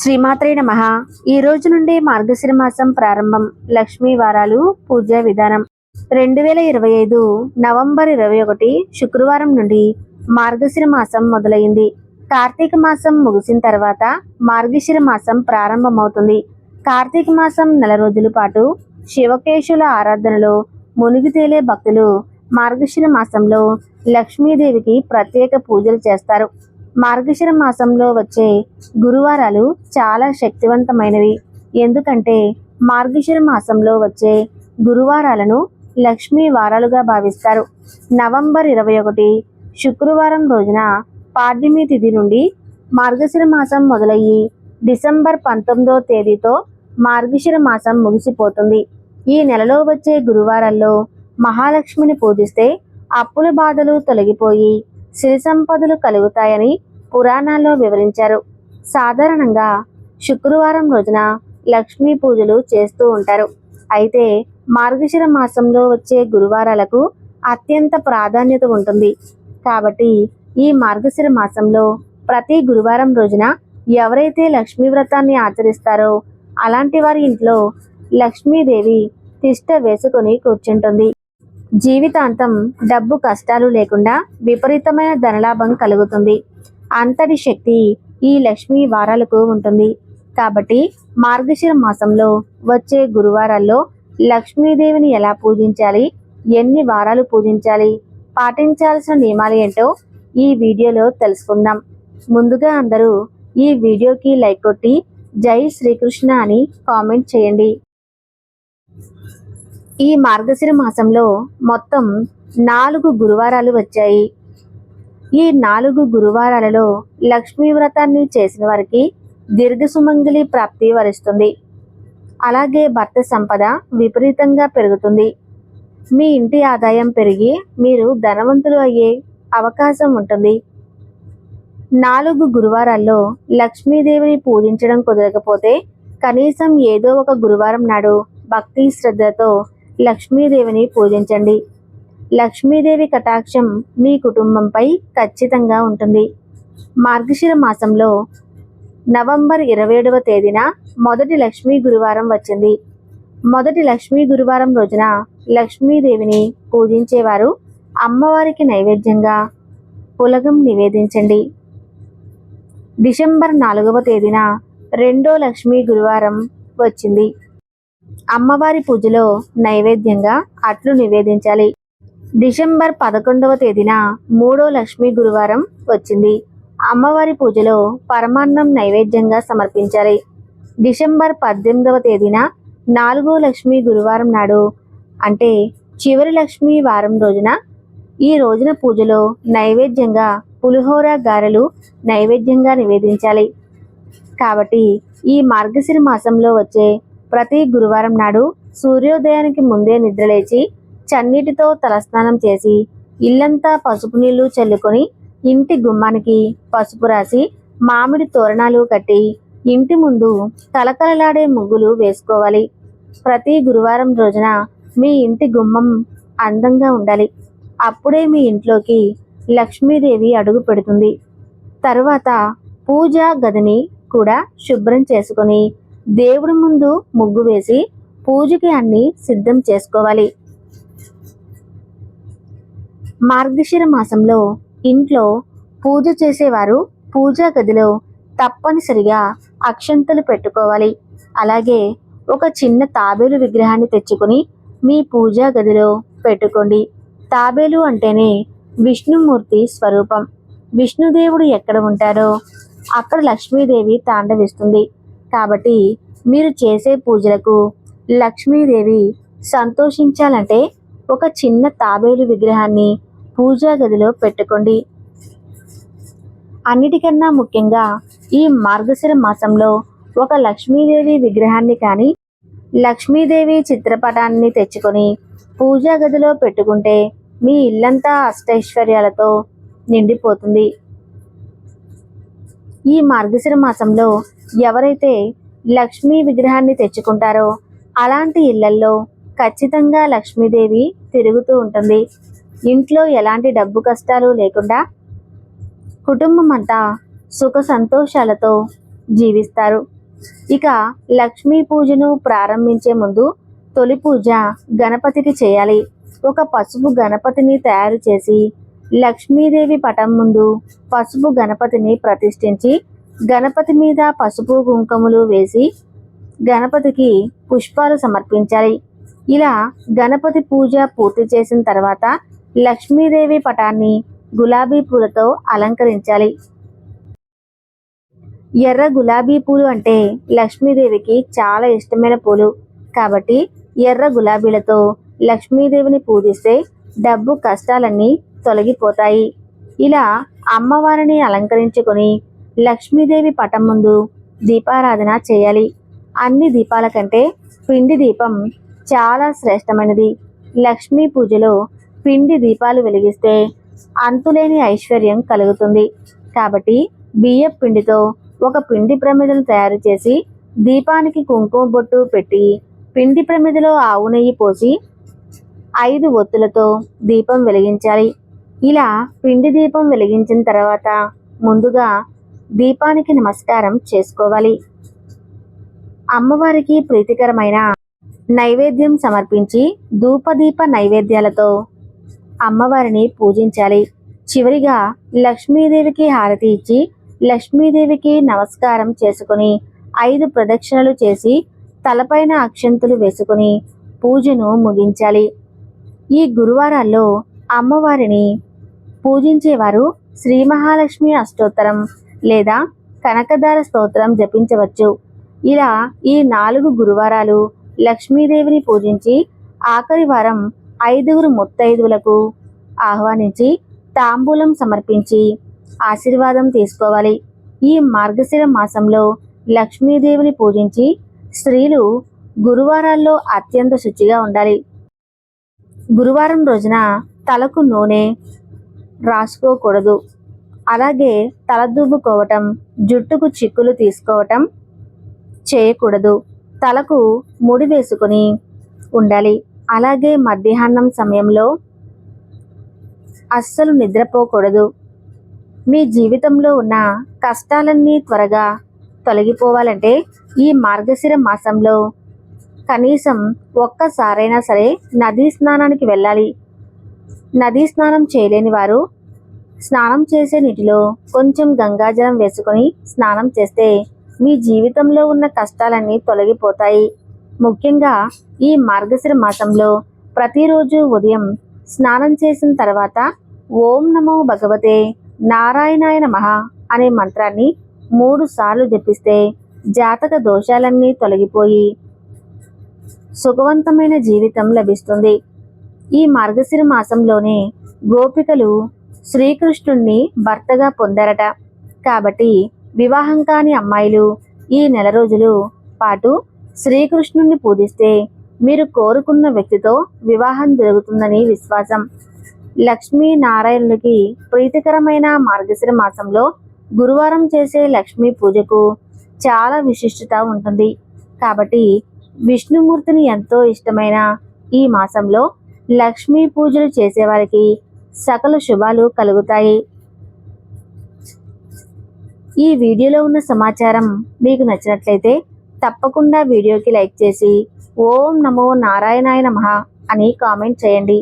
శ్రీమాత్రే నమ. ఈ రోజు నుండి మార్గశిర మాసం ప్రారంభం. లక్ష్మీ వారాలు పూజా విధానం. రెండు వేల ఇరవై ఐదు నవంబర్ ఇరవై ఒకటి శుక్రవారం నుండి మార్గశిర మాసం మొదలైంది. కార్తీక మాసం ముగిసిన తర్వాత మార్గశిర మాసం ప్రారంభమవుతుంది. కార్తీక మాసం నెల రోజుల పాటు శివకేశుల ఆరాధనలో మునిగి తేలే భక్తులు మార్గశిర మాసంలో లక్ష్మీదేవికి ప్రత్యేక పూజలు చేస్తారు. మార్గశిర మాసంలో వచ్చే గురువారాలు చాలా శక్తివంతమైనవి. ఎందుకంటే మార్గశిర మాసంలో వచ్చే గురువారాలను లక్ష్మీ వారాలుగా భావిస్తారు. నవంబర్ ఇరవై ఒకటి శుక్రవారం రోజున పాడ్యమి తిథి నుండి మార్గశిర మాసం మొదలయ్యి డిసెంబర్ పంతొమ్మిదో తేదీతో మార్గశిర మాసం ముగిసిపోతుంది. ఈ నెలలో వచ్చే గురువారాల్లో మహాలక్ష్మిని పూజిస్తే అప్పుల బాధలు తొలగిపోయి సిరి సంపదలు కలుగుతాయని పురాణాల్లో వివరించారు. సాధారణంగా శుక్రవారం రోజున లక్ష్మీ పూజలు చేస్తూ ఉంటారు. అయితే మార్గశిర మాసంలో వచ్చే గురువారాలకు అత్యంత ప్రాధాన్యత ఉంటుంది. కాబట్టి ఈ మార్గశిర మాసంలో ప్రతి గురువారం రోజున ఎవరైతే లక్ష్మీ వ్రతాన్ని ఆచరిస్తారో అలాంటి వారి ఇంట్లో లక్ష్మీదేవి తిష్ట వేసుకొని కూర్చుంటుంది. జీవితాంతం డబ్బు కష్టాలు లేకుండా విపరీతమైన ధనలాభం కలుగుతుంది. అంతటి శక్తి ఈ లక్ష్మీ వారాలకు ఉంటుంది. కాబట్టి మార్గశిర మాసంలో వచ్చే గురువారాల్లో లక్ష్మీదేవిని ఎలా పూజించాలి? ఎన్ని వారాలు పూజించాలి? పాటించాల్సిన నియమాలు ఏంటో ఈ వీడియోలో తెలుసుకుందాం. ముందుగా అందరూ ఈ వీడియోకి లైక్ కొట్టి జై శ్రీకృష్ణ అని కామెంట్ చేయండి. ఈ మార్గశిర మాసంలో మొత్తం నాలుగు గురువారాలు వచ్చాయి. ఈ నాలుగు గురువారాలలో లక్ష్మీ వ్రతాన్ని చేసిన వారికి దీర్ఘ సుమంగళి ప్రాప్తి వరిస్తుంది. అలాగే భర్త సంపద విపరీతంగా పెరుగుతుంది. మీ ఇంటి ఆదాయం పెరిగి మీరు ధనవంతులు అయ్యే అవకాశం ఉంటుంది. నాలుగు గురువారాల్లో లక్ష్మీదేవిని పూజించడం కుదరకపోతే కనీసం ఏదో ఒక గురువారం నాడు భక్తి శ్రద్ధతో లక్ష్మీదేవిని పూజించండి. లక్ష్మీదేవి కటాక్షం మీ కుటుంబంపై ఖచ్చితంగా ఉంటుంది. మార్గశిర మాసంలో నవంబర్ ఇరవై ఏడవ తేదీన మొదటి లక్ష్మీ గురువారం వచ్చింది. మొదటి లక్ష్మీ గురువారం రోజున లక్ష్మీదేవిని పూజించేవారు అమ్మవారికి నైవేద్యంగా పులగం నివేదించండి. డిసెంబర్ నాలుగవ తేదీన రెండో లక్ష్మీ గురువారం వచ్చింది. అమ్మవారి పూజలో నైవేద్యంగా అట్లు నివేదించాలి. డిసెంబర్ పదకొండవ తేదీన మూడో లక్ష్మీ గురువారం వచ్చింది. అమ్మవారి పూజలో పరమాన్నం నైవేద్యంగా సమర్పించాలి. డిసెంబర్ పద్దెనిమిదవ తేదీన నాలుగో లక్ష్మీ గురువారం నాడు అంటే చివరి లక్ష్మీ వారం రోజున ఈ రోజున పూజలో నైవేద్యంగా పులిహోర గారెలు నైవేద్యంగా నివేదించాలి. కాబట్టి ఈ మార్గశిర మాసంలో వచ్చే ప్రతి గురువారం నాడు సూర్యోదయానికి ముందే నిద్రలేచి చన్నీటితో తలస్నానం చేసి ఇల్లంతా పసుపు నీళ్ళు చల్లుకొని ఇంటి గుమ్మానికి పసుపు రాసి మామిడి తోరణాలు కట్టి ఇంటి ముందు కలకలలాడే ముగ్గులు వేసుకోవాలి. ప్రతి గురువారం రోజున మీ ఇంటి గుమ్మం అందంగా ఉండాలి. అప్పుడే మీ ఇంట్లోకి లక్ష్మీదేవి అడుగు పెడుతుంది. తరువాత పూజా గదిని కూడా శుభ్రం చేసుకొని దేవుడి ముందు ముగ్గు వేసి పూజకి అన్ని సిద్ధం చేసుకోవాలి. మార్గశిర మాసంలో ఇంట్లో పూజ చేసేవారు పూజా గదిలో తప్పనిసరిగా అక్షంతలు పెట్టుకోవాలి. అలాగే ఒక చిన్న తాబేలు విగ్రహాన్ని తెచ్చుకొని మీ పూజా గదిలో పెట్టుకోండి. తాబేలు అంటేనే విష్ణుమూర్తి స్వరూపం. విష్ణుదేవుడు ఎక్కడ ఉంటారో అక్కడ లక్ష్మీదేవి తాండవిస్తుంది. కాబట్టి మీరు చేసే పూజలకు లక్ష్మీదేవి సంతోషించాలంటే ఒక చిన్న తాబేలు విగ్రహాన్ని పూజా గదిలో పెట్టుకోండి. అన్నిటికన్నా ముఖ్యంగా ఈ మార్గశిర మాసంలో ఒక లక్ష్మీదేవి విగ్రహాన్ని కానీ లక్ష్మీదేవి చిత్రపటాన్ని తెచ్చుకొని పూజా గదిలో పెట్టుకుంటే మీ ఇల్లంతా అష్టైశ్వర్యాలతో నిండిపోతుంది. ఈ మార్గశిర మాసంలో ఎవరైతే లక్ష్మీ విగ్రహాన్ని తెచ్చుకుంటారో అలాంటి ఇళ్ళల్లో ఖచ్చితంగా లక్ష్మీదేవి తిరుగుతూ ఉంటుంది. ఇంట్లో ఎలాంటి డబ్బు కష్టాలు లేకుండా కుటుంబం అంతా సుఖ సంతోషాలతో జీవిస్తారు. ఇక లక్ష్మీ పూజను ప్రారంభించే ముందు తొలి పూజ గణపతికి చేయాలి. ఒక పసుపు గణపతిని తయారు చేసి లక్ష్మీదేవి పటం ముందు పసుపు గణపతిని ప్రతిష్ఠించి గణపతి మీద పసుపు కుంకుమలు వేసి గణపతికి పుష్పాలు సమర్పించాలి. ఇలా గణపతి పూజ పూర్తి చేసిన తర్వాత లక్ష్మీదేవి పటాన్ని గులాబీ పూలతో అలంకరించాలి. ఎర్ర గులాబీ పూలు అంటే లక్ష్మీదేవికి చాలా ఇష్టమైన పూలు. కాబట్టి ఎర్ర గులాబీలతో లక్ష్మీదేవిని పూజిస్తే డబ్బు కష్టాలన్నీ తొలగిపోతాయి. ఇలా అమ్మవారిని అలంకరించుకొని లక్ష్మీదేవి పటం ముందు దీపారాధన చేయాలి. అన్ని దీపాల కంటే పిండి దీపం చాలా శ్రేష్టమైనది. లక్ష్మీ పూజలో పిండి దీపాలు వెలిగిస్తే అంతులేని ఐశ్వర్యం కలుగుతుంది. కాబట్టి బియ్యం పిండితో ఒక పిండి ప్రమిదను తయారు చేసి దీపానికి కుంకుమ బొట్టు పెట్టి పిండి ప్రమిదలో ఆవు నెయ్యి పోసి ఐదు ఒత్తులతో దీపం వెలిగించాలి. ఇలా పిండి దీపం వెలిగించిన తర్వాత ముందుగా దీపానికి నమస్కారం చేసుకోవాలి. అమ్మవారికి ప్రీతికరమైన నైవేద్యం సమర్పించి ధూపదీప నైవేద్యాలతో అమ్మవారిని పూజించాలి. చివరిగా లక్ష్మీదేవికి హారతి ఇచ్చి లక్ష్మీదేవికి నమస్కారం చేసుకుని ఐదు ప్రదక్షిణలు చేసి తలపైన అక్షంతులు వేసుకుని పూజను ముగించాలి. ఈ గురువారాల్లో అమ్మవారిని పూజించేవారు శ్రీ మహాలక్ష్మి అష్టోత్తరం లేదా కనకధార స్తోత్రం జపించవచ్చు. ఇలా ఈ నాలుగు గురువారాలు లక్ష్మీదేవిని పూజించి ఆఖరి వారం ఐదుగురు ముత్తైదువులకు ఆహ్వానించి తాంబూలం సమర్పించి ఆశీర్వాదం తీసుకోవాలి. ఈ మార్గశిర మాసంలో లక్ష్మీదేవిని పూజించి స్త్రీలు గురువారాల్లో అత్యంత శుచిగా ఉండాలి. గురువారం రోజున తలకు నూనె రాసుకోకూడదు. అలాగే తల దువ్వుకోవటం జుట్టుకు చిక్కులు తీసుకోవటం చేయకూడదు. తలకు ముడి వేసుకొని ఉండాలి. అలాగే మధ్యాహ్నం సమయంలో అస్సలు నిద్రపోకూడదు. మీ జీవితంలో ఉన్న కష్టాలన్నీ త్వరగా తొలగిపోవాలంటే ఈ మార్గశిర మాసంలో కనీసం ఒక్కసారైనా సరే నదీ స్నానానికి వెళ్ళాలి. నదీ స్నానం చేయలేని వారు స్నానం చేసే నీటిలో కొంచెం గంగాజలం వేసుకొని స్నానం చేస్తే మీ జీవితంలో ఉన్న కష్టాలన్నీ తొలగిపోతాయి. ముఖ్యంగా ఈ మార్గశిర మాసంలో ప్రతిరోజు ఉదయం స్నానం చేసిన తర్వాత ఓం నమో భగవతే నారాయణాయ నమః అనే మంత్రాన్ని మూడు సార్లు జపిస్తే జాతక దోషాలన్నీ తొలగిపోయి సుఖవంతమైన జీవితం లభిస్తుంది. ఈ మార్గశిర మాసంలోనే గోపికలు శ్రీకృష్ణుణ్ణి భర్తగా పొందారట. కాబట్టి వివాహం కాని అమ్మాయిలు ఈ నెల రోజులు పాటు శ్రీకృష్ణుణ్ణి పూజిస్తే మీరు కోరుకున్న వ్యక్తితో వివాహం జరుగుతుందని విశ్వాసం. లక్ష్మీ నారాయణునికి ప్రీతికరమైన మార్గశిర మాసంలో గురువారం చేసే లక్ష్మీ పూజకు చాలా విశిష్టత ఉంటుంది. కాబట్టి విష్ణుమూర్తిని ఎంతో ఇష్టమైన ఈ మాసంలో లక్ష్మీ పూజలు చేసేవారికి సకల శుభాలు కలుగుతాయి. ఈ వీడియోలో ఉన్న సమాచారం మీకు నచ్చినట్లయితే తప్పకుండా వీడియోకి లైక్ చేసి ఓం నమో నారాయణాయ నమ అని కామెంట్ చేయండి.